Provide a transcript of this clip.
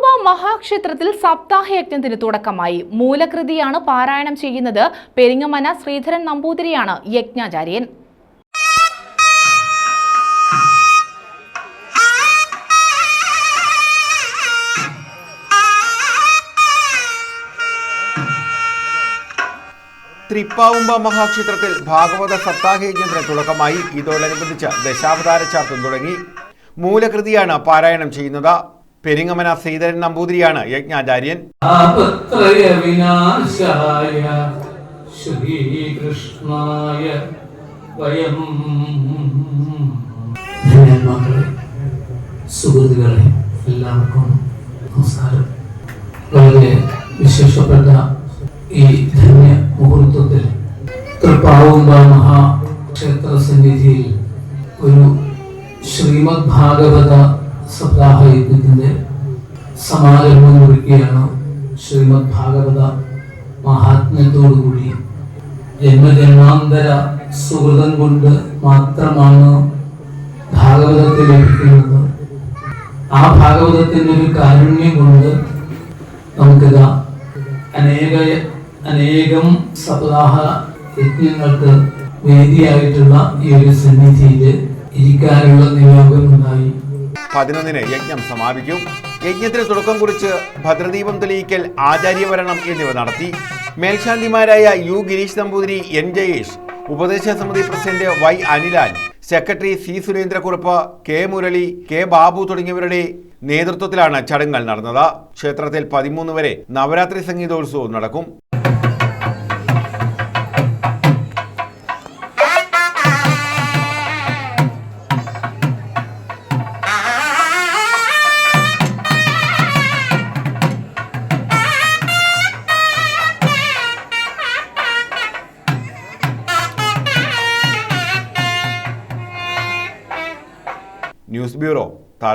തൃപ്പാവുമ്പ മഹാക്ഷേത്രത്തിൽ സപ്താഹയജ്ഞത്തിന് തുടക്കമായി. മൂലകൃതിയാണ് പാരായണം ചെയ്യുന്നത്. പെരിങ്ങമന ശ്രീധരൻ നമ്പൂതിരിയാണ് യജ്ഞാചാര്യൻ. തൃപ്പാവുമ്പ മഹാക്ഷേത്രത്തിൽ ഭാഗവത സപ്താഹയജ്ഞത്തിന് തുടക്കമായി. ഇതോടനുബന്ധിച്ച് ദശാവതാര ചാർത്തും തുടങ്ങി. മൂലകൃതിയാണ് പാരായണം ചെയ്യുന്നത്. പെരിങ്ങമന ശ്രീധരൻ നമ്പൂതിരിയാണ് യജ്ഞാചാര്യൻ. ശ്രീകൃഷ്ണായ വയം. ധന്യന്മാക്കളെ സുഹൃത്തുക്കളെ എല്ലാവർക്കും നമസ്കാരം. വളരെ വിശേഷപ്പെട്ട ഈ ധന്യ മുഹൂർത്തത്തിൽ തൃപ്പാവുമ്പ മഹാക്ഷേത്ര സന്നിധിയിൽ ഒരു ശ്രീമദ് ഭാഗവത സപ്താഹ യജ്ഞത്തിന്റെ സമാരംഭം കുറിക്കുകയാണ് ശ്രീമദ് ഭാഗവത മഹാത്മ്യത്തോടുകൂടി ജന്മജന്മാന്തര സുഹൃതം കൊണ്ട് മാത്രമാണ് ഭാഗവതത്തെ ലഭിക്കുന്നത്. ആ ഭാഗവതത്തിന്റെ ഒരു കാരുണ്യം കൊണ്ട് നമുക്കിതാ അനേക അനേകം സപ്താഹ യജ്ഞങ്ങൾക്ക് വേദിയായിട്ടുള്ള ഈ ഒരു സന്നിധിയിൽ ഇരിക്കാനുള്ള നിയോഗമുണ്ടായി പതിനൊന്നിന് യജ്ഞം സമാപിക്കും. യജ്ഞത്തിന് തുടക്കം കുറിച്ച് ഭദ്രദീപം തെളിയിക്കൽ ആചാര്യവരണം എന്നിവ നടത്തി. മേൽശാന്തിമാരായ യു ഗിരീഷ് നമ്പൂതിരി എൻ ജയേഷ്. ഉപദേശ സമിതി president Y Anilal secretary C Surendrakurup K Murali K Babu തുടങ്ങിയവരുടെ നേതൃത്വത്തിലാണ് ചടങ്ങുകൾ നടന്നത്. ക്ഷേത്രത്തിൽ പതിമൂന്ന് വരെ നവരാത്രി സംഗീതോത്സവം നടക്കും. News bureau.